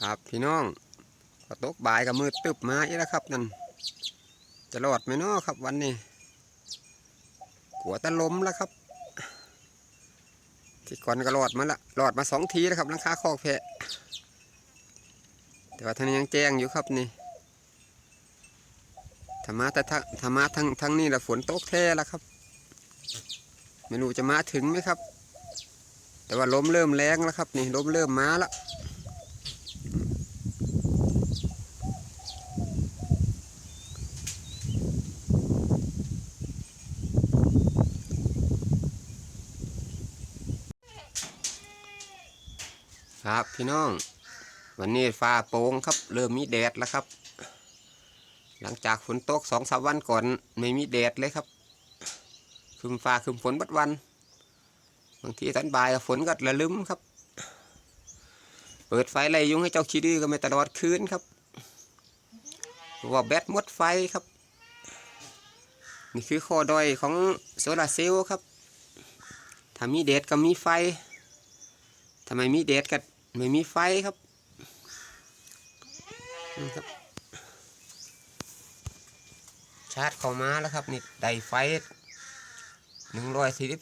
ครับพี่น้องพอตกบ่ายกับมืดตึบมาอีกแล้วครับนั่นจะรอดไหมเนาะครับวันนี้กลัวตะล้มแล้วครับที่ก่อนก็รอดมาละรอดมาสองทีแล้วครับลังคาคอกแพะแต่ว่าท่านยังแจ้งอยู่ครับนี่ธรรมะแต่ธรรมะทั้งทั้งนี้แหละฝนตกแท้แล้วครับ ไม่รู้จะมาถึงไหมครับ แต่ว่าล้มเริ่มแรงแล้วครับ นี่ล้มเริ่มมาแล้ว ครับพี่น้อง วันนี้ฟ้าโปร่งครับ เริ่มมีแดดแล้วครับ หลังจากฝนตกสองสามวันก่อนไม่มีแดดเลยครับครึมฟ้าครึมฝนบัดวัน บางทีตอนบ่ายฝนก็ระลึมครับ เปิดไฟไล่ยุงให้เจ้าขี้ดื้อก็ไม่ตลอดคืนครับว่าแบตหมดไฟครับ นี่คือข้อด้อยของโซลาร์เซลล์ครับถ้ามีแดดก็มีไฟทำไมมีแดดก็ ไม่มีไฟครับนี่ครับ ชาร์จเข้ามาแล้วครับนี่ได้ไฟหนึ่งร้อยสี่สิบ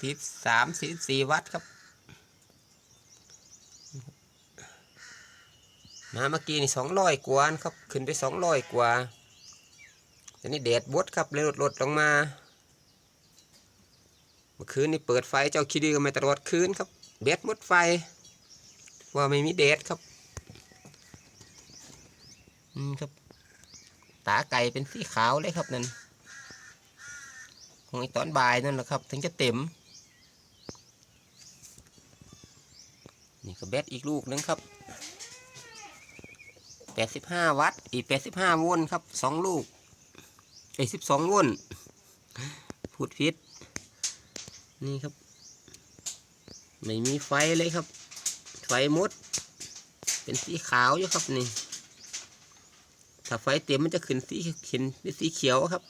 สี่สามสี่สี่วัตต์ครับมาเมื่อกี้นี่สองร้อยกว่าครับ ขึ้นไปสองร้อยกว่าต่นี่แดดบดครับเลยลดลดลงมา เมื่อคืนนี่เปิดไฟเจ้าคิดดีก็ไม่ตลอดคืนครับแบตหมดไฟ ว่าไม่มีแดดครับอืมครับ ตาไก่เป็นสีขาวเลยครับนั่นของไอตอนบ่ายนั่นแหละครับ ถึงจะเต็ม นี่ก็แบตอีกลูกนึงครับ85วัตต์อีก85โวลต์ครับสองลูกไอ้12โวลต์พูดผิดนี่ครับ ไม่มีไฟเลยครับ ฟมด เป็นสีขาวอยู่ครับนี่ ถ้าไฟเต็มมันจะขึ้นสีเขียนเป็นสีเขียวครับ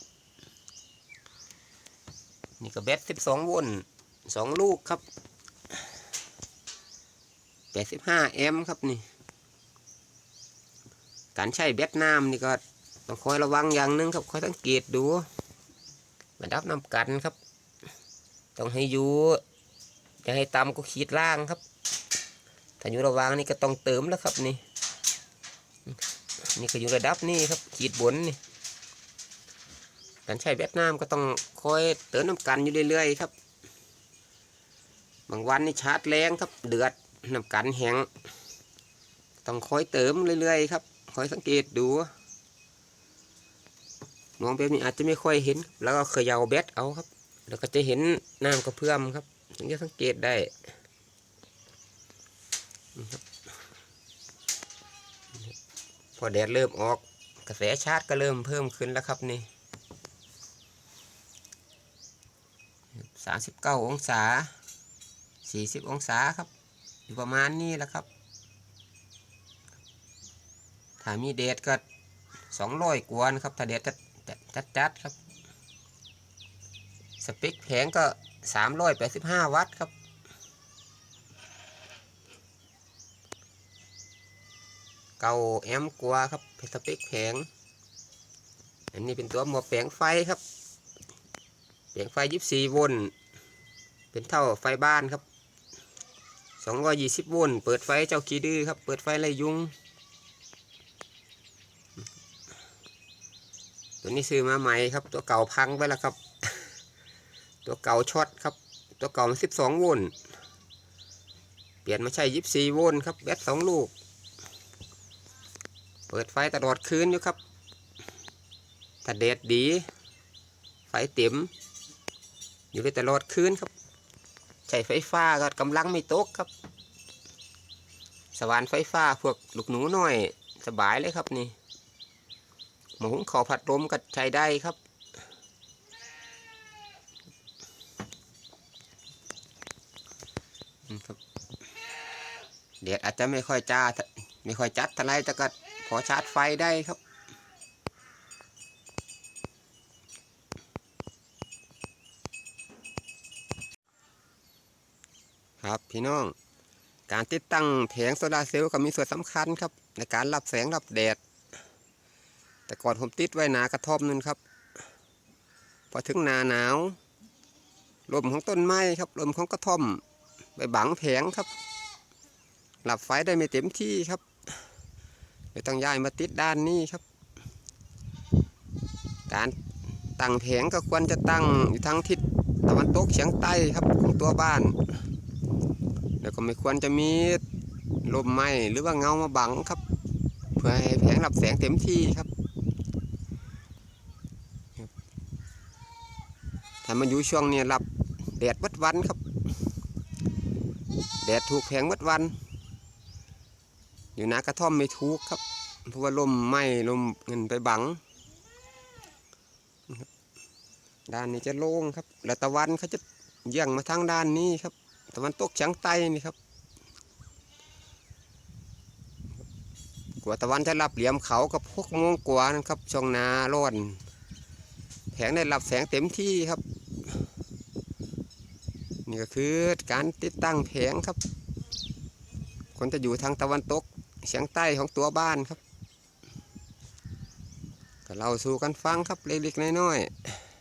นี่ก็แบตสิบสองโวลต์สองลูกครับแปดสิบห้าแอมป์ครับนี่ การใช้แบตน้ำนี่ก็ต้องคอยระวังอย่างหนึงครับคอยสังเกตดูระดับน้ำกันครับ ต้องให้อยู่จะให้ต่ำก็ขีดล่างครับ ถ้าอยู่ระหวังนี่ก็ต้องเติมแล้วครับนี่ นี่ก็อยู่ระดับนี่ครับขีดบนนี่การใช้แบตน้ำก็ต้องคอยเติมน้ำกันอยู่เรื่อยๆครับ บางวันนี่ชาร์จแรงครับเดือดน้ำกันแห้งต้องคอยเติมเรื่อยๆครับคอยสังเกตดูมองแบบนี้อาจจะไม่ค่อยเห็น แล้วก็เขย่าแบตเอาครับ แล้วก็จะเห็นน้ำกระเพื่อมครับ ถึงจะสังเกตได้ พอแดดเริ่มออก กระแสชาร์จก็เริ่มเพิ่มขึ้นแล้วครับนี่สามสิบเก้าองศาสี่สิบองศาครับ อยู่ประมาณนี้แหละครับ ถ้ามีแดดก็สองร้อยกวนครับ ถ้าแดดจัดจัดจัดๆครับ สเปคแผงก็สามร้อยแปดสิบห้าวัตต์ครับ เก้าแอมกว่าครับเป็นสเปคแผง อันนี้เป็นตัวหมวกแผงไฟครับ แผงไฟยิบสี่โวลต์เป็นเท่าไฟบ้านครับสองร้อยยี่สิบโวลต์เปิดไฟเจ้าขี้ดื้อครับ เปิดไฟไล่ยุง ตัวนี้ซื้อมาใหม่ครับ ตัวเก่าพังไปแล้วครับ ตัวเก่าช็อตครับ ตัวเก่ามันสิบสองโวลต์เปลี่ยนมาใช้ยิบสี่โวลต์ครับแบตสองลูก เปิดไฟตลอดคืนอยู่ครับ ถ้าแดดดี ไฟเต็ม อยู่ได้ตลอดคืนครับ ใช้ไฟฟ้าก็กำลังไม่ตกครับ สว่านไฟฟ้าพวกลูกหนูน้อยสบายเลยครับนี่หมูหุงขอผัดลมก็ใช้ได้ครับครับแดดอาจจะไม่ค่อยจ้าไม่ค่อยจัดเท่าไรแต่ก็พ อชาร์จไฟได้ครับ ครับพี่น้อง การติดตั้งแผงโซลาเซลล์ก็มีส่วนสำคัญครับ ในการรับแสงรับแดด แต่ก่อนผมติดไว้หนากระท่อมนึงครับ พอถึงหนาหนาวลมของต้นไม้ครับลมของกระท่อม ไปบังแผงครับ หลับไฟได้ไม่เต็มที่ครับ เลยต้องย้ายมาติดด้านนี้ครับ การตั้งแผงก็ควรจะตั้งอยู่ทางทิศตะวันตกเฉียงใต้ครับของตัวบ้าน แล้วก็ไม่ควรจะมีลมไหม้หรือว่าเงามาบังครับ เพื่อให้แผงรับแสงเต็มที่ครับถ้ามันอยู่ช่วงนี้รับแดดวัดวันครับ แดดถูกแผงวัดวัน อยู่นากระท่อมไม่ถูกครับ เพราะว่าลมไหม้ลมเงินไปบัง ด้านนี้จะโล่งครับ แล้วตะวันเขาจะเยี่ยงมาทางด้านนี้ครับ ตะวันตกเฉียงใต้นี่ครับ กว่าตะวันจะรับเหลี่ยมเขากับพวกโมงกว่านะครับ ช่วงนาร้อนแผงได้รับแสงเต็มที่ครับ นี่ก็คือการติดตั้งแผงครับ คนจะอยู่ทางตะวันตก เสียงใต้ของตัวบ้านครับก็เล่าสู่กันฟังครับเล็กๆน้อยๆ